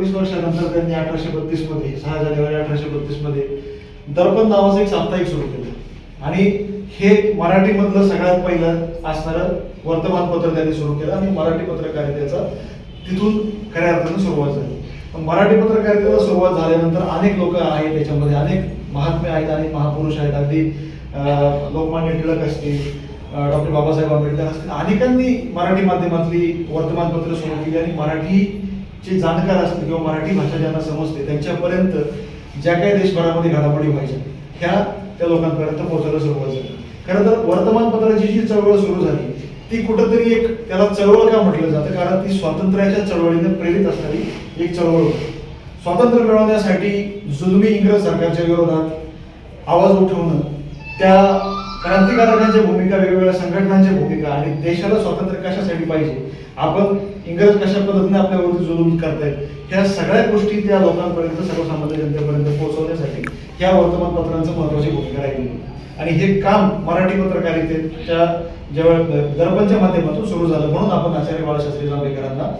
नंतर त्यांनी अठराशे बत्तीसमध्ये सहा जानेवारी अठराशे बत्तीसमध्ये दर्पण नावाचं एक साप्ताहिक सुरू केलं. आणि हे मराठीमधलं सगळ्यात पहिलं असणारं वर्तमानपत्र त्यांनी सुरू केलं आणि मराठी पत्रकारितेचा तिथून खऱ्या अर्थानं सुरुवात झाली. पण मराठी पत्रकारितेला सुरुवात झाल्यानंतर अनेक लोक आहेत त्याच्यामध्ये अनेक महात्मे आहेत अनेक महापुरुष आहेत. अगदी लोकमान्य टिळक असतील डॉक्टर बाबासाहेब आंबेडकर असतील. अनेकांनी मराठी माध्यमातली वर्तमानपत्र सुरू केली आणि मराठी जे जाणकार असतील किंवा मराठी भाषा ज्यांना समजते त्यांच्यापर्यंत ज्या काही देशभरामध्ये घडामोडी व्हायच्या ह्या त्या लोकांपर्यंत पोहोचायला सुरुवात झाली. खरं तर वर्तमानपत्राची जी चळवळ सुरू झाली ती कुठंतरी एक त्याला चळवळ का म्हटलं जातं? कारण ती स्वातंत्र्याच्या चळवळीने प्रेरित असणारी एक चळवळ होती. स्वातंत्र्य मिळवण्यासाठी जुलमी इंग्रज सरकारच्या विरोधात आवाज उठवणं त्या क्रांतिकारकांची भूमिका वेगवेगळ्या संघटनांची भूमिका आणि देशाला स्वातंत्र्य कशासाठी पाहिजे? आपण इंग्रज कशा पद्धतीने आपल्यावरती जुलूम करतायत? ह्या सगळ्या गोष्टी त्या लोकांपर्यंत सर्वसामान्य जनतेपर्यंत पोहोचवण्यासाठी ह्या वर्तमानपत्रांचं महत्वाची भूमिका राहिली आणि हे काम मराठी पत्रकारितेच्या जेव्हा दर्पणच्या माध्यमातून सुरू झालं म्हणून आपण आचार्य बाळशास्त्री जांभेकरांना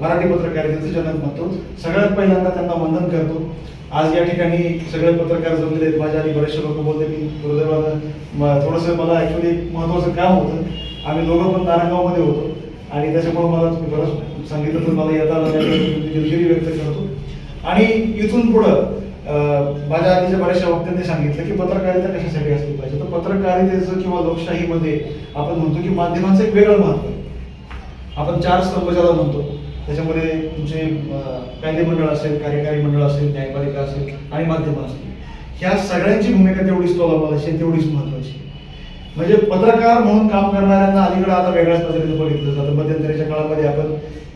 मराठी पत्रकारितेचं जनक म्हणतो. सगळ्यात पहिल्यांदा त्यांना वंदन करतो. आज या ठिकाणी सगळे पत्रकार जमलेले आहेत माझ्या आणि बरेचसे लोक बोलते की गुरुदेवानं म- थोडंसं मला ऍक्च्युली महत्वाचं काम होतं. आम्ही दोघं पण नारायणगावमध्ये होतो. आणि त्याच्यामुळे मला तुम्ही बरंच सांगितलं तर मला येता आलं दिलगिरी व्यक्त करतो. आणि इथून पुढं माझ्या आधीच्या बऱ्याचशा वक्त्यांनी सांगितलं की पत्रकारिता कशासाठी असली पाहिजे? तर पत्रकारितेचं किंवा लोकशाहीमध्ये आपण म्हणतो की माध्यमांचं एक वेगळं महत्त्व आहे. आपण चार स्तंभ ज्याला म्हणतो त्याच्यामध्ये तुमचे कायदेमंडळ कायदे मंडळ असेल कार्यकारी मंडळ असेल न्यायपालिका असेल आणि माध्यमं असतील ह्या सगळ्यांची भूमिका तेवढीच तोलाबाद असेल तेवढीच महत्वाची आहे. म्हणजे पत्रकार म्हणून काम करणाऱ्यांना अलीकडे आता वेगळ्याच पद्धतीने बघितलं जातं. मध्यंतरीच्या काळामध्ये आपण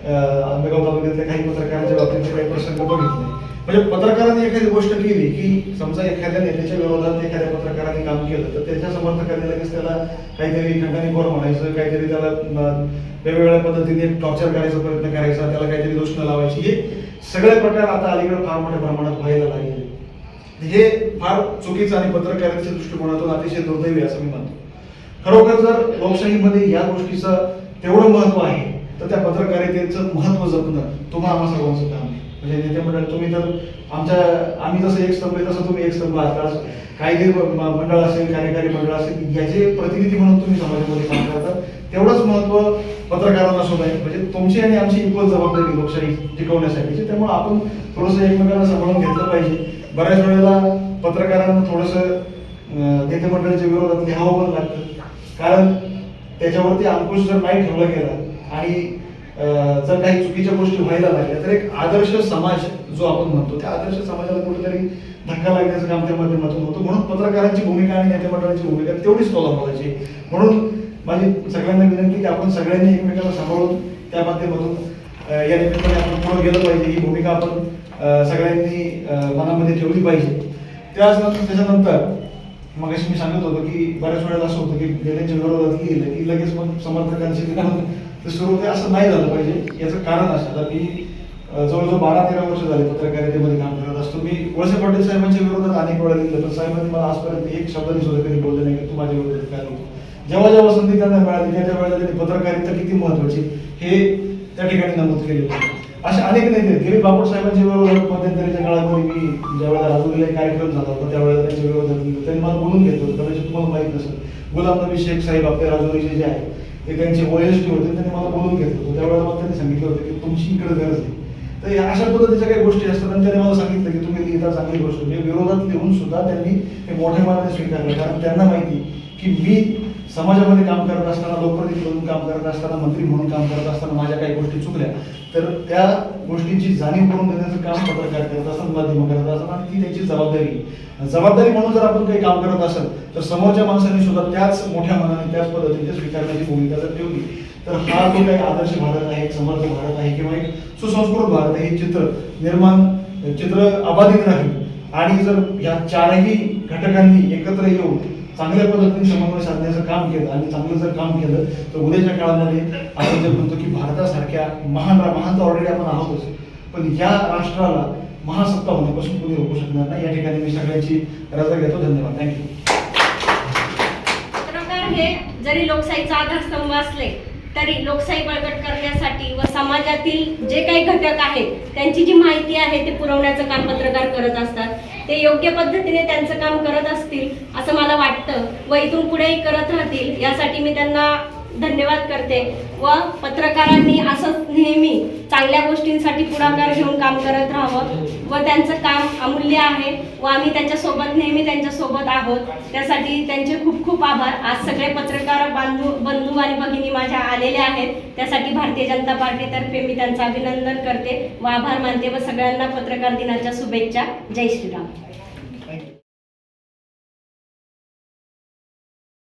आंबेगाव तालुक्यातल्या काही पत्रकारांच्या बाबतीतले काही प्रसंग बघितले. म्हणजे पत्रकारांनी एखादी गोष्ट केली की समजा एखाद्या नेत्याच्या विरोधात एखाद्या पत्रकाराने काम केलं तर त्याच्या समर्थकांनी लगेच त्याला काहीतरी खंडणीखोर म्हणायचं काहीतरी त्याला वेगवेगळ्या पद्धतीने टॉर्चर करायचा प्रयत्न करायचा त्याला काहीतरी दोष लावायची. हे सगळे प्रकार आता अलीकडे फार मोठ्या प्रमाणात व्हायला लागले. हे फार चुकीचं आणि पत्रकारांच्या दृष्टिकोनातून अतिशय दुर्दैवी असं मी म्हणतो. खरोखर जर लोकशाहीमध्ये या गोष्टीचं तेवढं महत्त्व आहे तर त्या पत्रकारितेचं महत्त्व जपणं तुम्हा आम्हा सर्वांचं काम आहे. म्हणजे नेते मंडळ तुम्ही तर आमच्या आम्ही जसं एक स्तंभ आहे तसं तुम्ही एक स्तंभ आहात. कायदे मंडळ असेल कार्यकारी मंडळ असेल याचे प्रतिनिधी म्हणून तुम्ही समाजामध्ये काम करता. तेवढंच महत्त्व पत्रकारांना सुद्धा आहे म्हणजे तुमची आणि आमची इक्वल जबाबदारी लोकशाही टिकवण्यासाठीची. त्यामुळे आपण थोडंसं एकमेकांना सांभाळून घेतलं पाहिजे. बऱ्याच वेळेला पत्रकारांना थोडंसं नेते मंडळाच्या विरोधात लिहावं पण लागतं. कारण त्याच्यावरती अंकुश जर नाही ठेवला गेला आणि जर काही चुकीच्या गोष्टी व्हायला लागल्या तर एक आदर्श समाज जो आपण म्हणतो त्या आदर्श समाजाला कुठेतरी धक्का लागण्याचं काम त्या माध्यमातून होतं. म्हणून पत्रकारांची भूमिका आणि नेते मंडळाची भूमिका तेवढीच तोलामोलाची. म्हणून माझी सगळ्यांना विनंती की आपण सगळ्यांनी एकमेकांना सांभाळून त्या माध्यमातून या निमित्ताने आपण पुढे गेलं पाहिजे. ही भूमिका आपण सगळ्यांनी मनामध्ये ठेवली पाहिजे. त्याच त्याच्यानंतर मग मी सांगत होतो की बऱ्याच वेळेला असं होतं की नेत्यांच्या विरोधात गेलं की लगेच मग समर्थकांशी ते सुरू होते असं नाही झालं पाहिजे याचं कारण असं आता मी जवळजवळ बारा तेरा वर्ष झाले पत्रकारितेमध्ये काम करत असतो. मी वळसे पाटील साहेबांच्या विरोधात अनेक वेळा लिहिलं पण साहेबांनी मला आजपर्यंत एक शब्दाने सुद्धा कधी बोलले नाही की तू माझ्या विरोधात काय लिहितो जेव्हा जेव्हा संधी त्यांना मिळाली त्या त्या वेळेला त्यांनी पत्रकारिता किती महत्वाची हे त्या ठिकाणी नमूद केले होते. असे अनेक नेते आहेत. गिरीश बापट साहेबांच्या विरोधात मध्यंतरीच्या काळामध्ये मी ज्यावेळेला राजूरीला एक कार्यक्रम झाला होता त्यावेळेला त्यांच्या विरोधात त्यांनी मला बोलून घेतलं होतं. कदाचित तुम्हाला माहीत नसेल गुलाम नबी शेख साहेब आपले राजौरीचे जे आहेत ते त्यांचे ओएसटी होते त्यांनी मला बोलून घेतलं होतं. त्यावेळेला मला त्यांनी सांगितलं होतं की तुमची इकडे गरज आहे. तर या अशा पद्धतीच्या काही गोष्टी असतात आणि त्यांनी मला सांगितलं की तुम्ही लिहिता चांगली गोष्ट म्हणजे विरोधात लिहून सुद्धा त्यांनी हे मोठ्या मनाने स्वीकारलं. कारण त्यांना माहिती की मी समाजामध्ये काम करत असताना लोकप्रतिनिधी म्हणून काम करत असताना मंत्री म्हणून काम करत असताना माझ्या काही गोष्टी चुकल्या. तर त्या गोष्टींची जाणीव करून देण्याचं काम पत्रकार करत असतात माध्यम करत असतात आणि ती त्याची जबाबदारी आहे. जबाबदारी म्हणून जर आपण काही काम करत असेल तर समोरच्या माणसाने सुद्धा त्याच मोठ्या मनाने त्याच पद्धतीने स्वीकारण्याची भूमिका जर ठेवली तर हा जो काही आदर्श भारत आहे एक समर्थ भारत आहे किंवा एक सुसंस्कृत भारत आहे. हे चित्र निर्माण चित्र अबाधित राहील. आणि जर या चारही घटकांनी एकत्र येऊन चांगल्या पद्धतीने समन्वय साधण्याचं काम केलं आणि चांगलं जर काम केलं तर उद्याच्या काळामध्ये आपण जे म्हणतो की भारतासारख्या महान महान तर ऑलरेडी आपण आहोतच पण या राष्ट्राला महासत्ता होण्यापासून कोणी रोखू शकणार नाही या ठिकाणी मी सगळ्यांची रजा घेतो. धन्यवाद. थँक्यू पत्रकार हे जरी लोकशाहीचा आधारस्तंभ असले तरी लोकशाही बळकट करण्यासाठी व समाजातील जे काही घटक आहेत त्यांची जी माहिती आहे ते पुरवण्याचं काम पत्रकार करत असतात. ते योग्य पद्धतीने त्यांचं काम करत असतील असं मला वाटतं. व इथून पुढेही करत राहतील यासाठी मी त्यांना धन्यवाद करते. व पत्रकारांनी असंच नेहमी चांगल्या गोष्टींसाठी पुढाकार घेऊन काम करत राहावं. व त्यांचं काम अमूल्य आहे. व आम्ही त्यांच्यासोबत नेहमी त्यांच्यासोबत आहोत. त्यासाठी त्यांचे खूप खूप आभार. आज सगळे पत्रकार बांधू बंधू आणि भगिनी माझ्या आलेल्या आहेत. त्यासाठी भारतीय जनता पार्टीतर्फे मी त्यांचं अभिनंदन करते. व आभार मानते व सगळ्यांना पत्रकार दिनाच्या शुभेच्छा. जय श्रीराम.